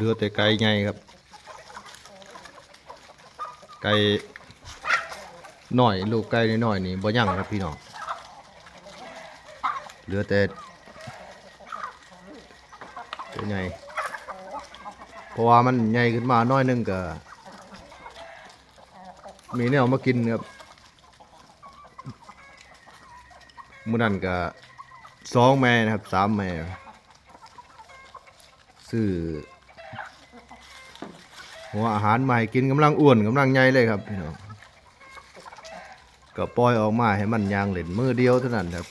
เหลือแต่ไก่ไงครับ ไก่หน่อยลูกไก่น้อยนี่บ่ยั่งครับพี่น้องเหลือแต่ตัวใหญ่เพราะว่ามันใหญ่ขึ้นมาน้อยนึงก็มีแนวมากินครับมื้อนั้นก็สองแม่นะครับสามแม่ซื้อ หัวอาหารใหม่กินกำลังอ้วนกำลังใหญ่เลยครับพี่น้องก็ปล่อยออกมาให้มันยางเหล่นมือเดียวเท่านั้นครับ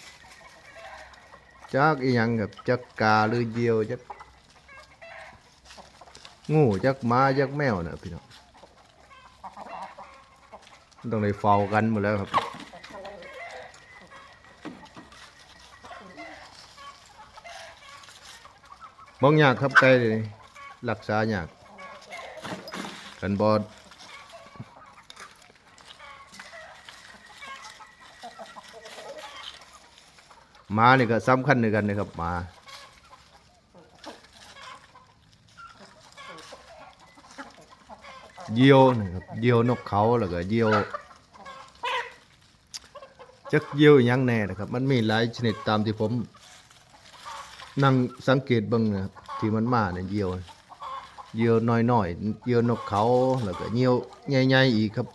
จักอีหยังครับจักกาหรือเยียวจักงูจักมาจักแมวนะพี่น้องต้องได้เฝ้ากันหมดแล้วครับมองยากครับไก่เลยรักษายาก กันบอดหมาเนี่ก็สำคัญในกันนะครับหมาเยี่ยวนะครับเยี่ยวนกเขาแล้วก็เยี่ยวจักเยี่ยวยังแน่นะครับ มันมีหลายชนิดตามที่ผมนั่งสังเกตบิ่งนะครับที่มันมาเนี่ยเยี่ยว เหยี่ยวน้อยๆเหยี่ยวนกเขาแล้วก็เหยี่ยวใหญ่ๆอีกครับ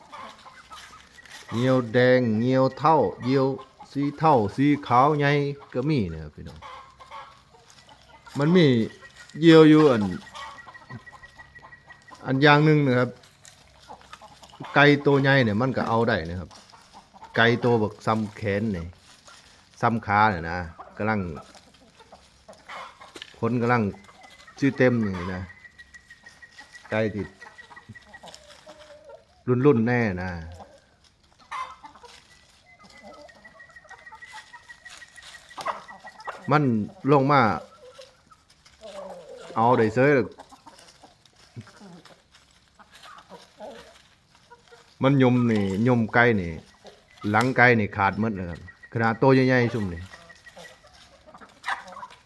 เหยี่ยวแดงเหยี่ยวเท่าเหยี่ยวสีเท่าสีขาวใหญ่ก็มีนะครับพี่น้องมันมีเหยี่ยวอยู่อันอันอย่างหนึ่งนะครับ ไก่ตัวใหญ่เนี่ยมันก็เอาได้นะครับ ไก่ตัวแบักซ้ำแขนเนี่ยซ้ำขาเนี่ยนะกำลังคนกำลังชื่อเต็มอย่างนี้นะ ใกล้ติดรุ่นรุ่นแน่นะมันลงมา เอาได้เซยมันยมนี่ยมไก่นี่ หลังไก่นี่ขาดหมดเลยครับขนาดโตใหญ่ๆซุ่มนี่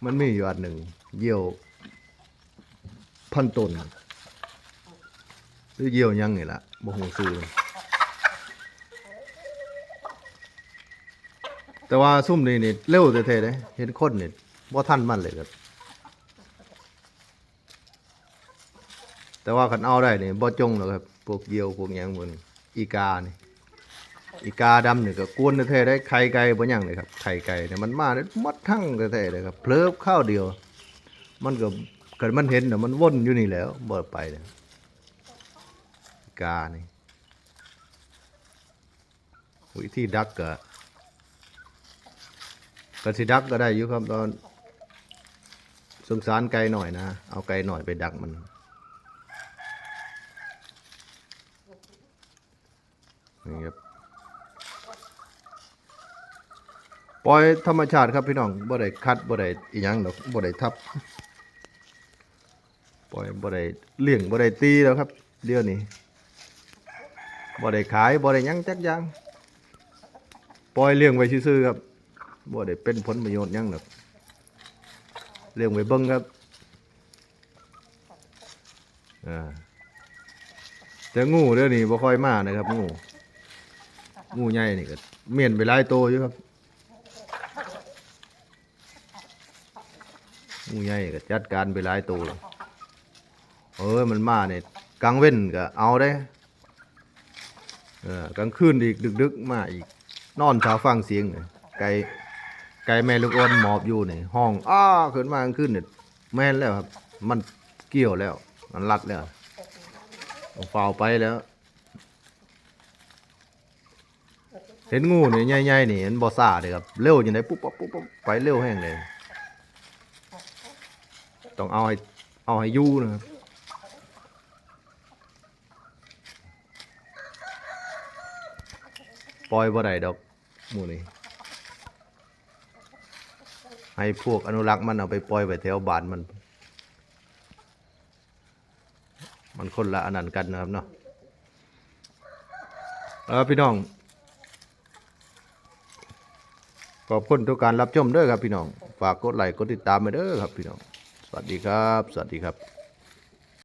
มันมีอยู่อันหนึ่งเยี่ยวพันต้น หรือเยี่ยวยังนี่ล่ะบ่ฮู้ซื้อแต่ว่าซุ่มนี่นี่เร็วแท้ๆเด้เห็นคนนี่บ่ทันมันเลยครับแต่ว่าคันเอาได้นี่บ่จงหรอกครับพวกเยี่ยวพวกหยังพวกนี้อีกานี่อีกาดำนี่ก็กวนแท้ๆได้ไข่ไก่บ่หยังเลยครับไข่ไก่เนี่ยมันมาได้หมดทั้งแท้ๆเลยครับเพลิบข้าวเดียว มันก็เกิดมันเห็นน่ะมันวนอยู่นี่แล้วบ่ไปเลย กานี่วิธีดักก็ก็สิดักก็ได้อยู่ครับตอนสงสารไก่หน่อยนะ เอาไก่หน่อยไปดักมันนี่ครับปล่อยธรรมชาติครับพี่น้องบ่ได้คัดบ่ได้อีหยังดอกบ่ได้ทับ ปล่อยบ่ได้เลี้ยงบ่ได้ตีแล้วครับ เดี๋ยวนี้ บ่ได้ขายบ่ได้ยังจักอย่างปล่อยเลี้ยงไว้ซื่อๆครับบ่ได้เป็นผลประโยชน์ยังหรอกเลี้ยงไว้เบิ่งครับอ่าแต่งูเดี๋ยวนี้บ่ค่อยมานะครับงูงูใหญ่นี่ก็เมียนไปหลายโตวอยู่ครับงูใหญ่ก็จัดการไปหลายโตวแล้วเออมันมาเนี่ยกลางเว้นก็เอาได้ ออกลางคืนอีกดึกๆมาอีก นอนชาฟังเสียงเนี่ยไก่ไก่แม่ลูกอ่อนหมอบอยู่เนี่ยห้องอ้าขึ้นมากลางคืนเนี่ยแม่นแล้วครับ มันเกี่ยวแล้ว มันรัดแล้วเอาฝ่าวไปแล้ว เห็นงูเนี่ยใหญ่ๆนี่เห็นบอซ่าเลยครับเร็วอย่างไรปุ๊บปั๊บปุ๊บปั๊บไปเร็วแห้งเลยต้องเอาให้เอาให้อยู่นะครับ ปล่อยบ่ได้ดอกหมู่นี้ให้พวกอนุรักษ์มันเอาไปปล่อยไว้แถวบ้านมัน มันคนละอันนั้นกันนะครับเนาะเออพี่น้อง ขอบคุณทุกการรับชมด้อครับพี่น้อง ฝากกดไลค์กดติดตามไปเด้อครับพี่น้อง สวัสดีครับ สวัสดีครับ